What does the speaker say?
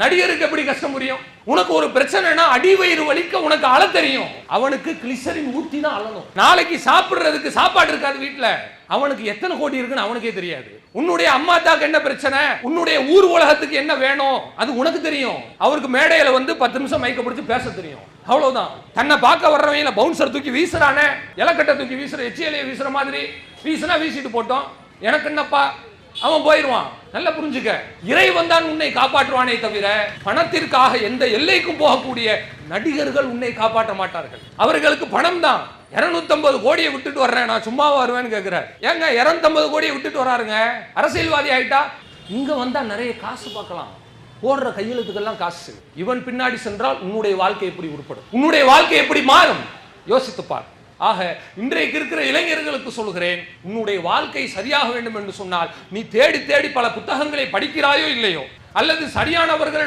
நடிகருக்கு எப்படி கஷ்டம் புரியும்? உனக்கு ஒரு பிரச்சனைனா அடி வயிறு வலிக்க உனக்கு அழ தெரியும். அவனுக்கு கிளிசரின் ஊட்டி தான் அழணும் நாளைக்கு சாப்பிடுறதுக்கு சாப்பாடு இருக்காது வீட்டில் அவனுக்கு எத்தனை கோடி இருக்குன்னு அவனுக்கே தெரியாது. உன்னுடைய அம்மா தாக்கு என்ன பிரச்சனை? உன்னுடைய ஊர் உலகத்துக்கு என்ன வேணும்? அது உனக்கு தெரியும். அவருக்கு மேடையில வந்து பத்து நிமிஷம் மைக்க பிடிச்சி பேச தெரியும். அவ்வளவுதான். தன்னை பார்க்க வர்றவங்க பவுன்சர் தூக்கி வீசுறானே. இலக்கட்டை தூக்கி வீசுற எச்சியலையை வீசுற மாதிரி வீசுனா வீசிட்டு போட்டோம். எனக்கு என்னப்பா? அவன் போயிடுவான் நல்லா புரிஞ்சுக்க. இறைவன் தான் உன்னை காப்பாற்றுவானே தவிர பணத்திற்காக எந்த எல்லைக்கும் போகக்கூடிய நடிகர்கள் உன்னை காப்பாற்ற மாட்டார்கள். அவர்களுக்கு பணம் தான். இருநூத்தம்பது கோடியை விட்டுட்டு வர்றேன் நான் சும்மாவா வருவேன்னு கேட்கிறார் ஏங்க இரநூத்தம்பது கோடியை விட்டுட்டு வராருங்க? அரசியல்வாதி ஆயிட்டா? இங்க வந்தா நிறைய காசு பார்க்கலாம். போடுற கையெழுத்துக்கெல்லாம் காசு. இவன் பின்னாடி சென்றால் உன்னுடைய வாழ்க்கை எப்படி உருப்படும்? உன்னுடைய வாழ்க்கை எப்படி மாறும்? யோசித்துப்பார் ஆக இன்றைக்கு இருக்கிற இளைஞர்களுக்கு சொல்கிறேன் உன்னுடைய வாழ்க்கை சரியாக வேண்டும் என்று சொன்னால் நீ தேடி தேடி பல புத்தகங்களை படிக்கிறாயோ இல்லையோ? அல்லது சரியானவர்கள்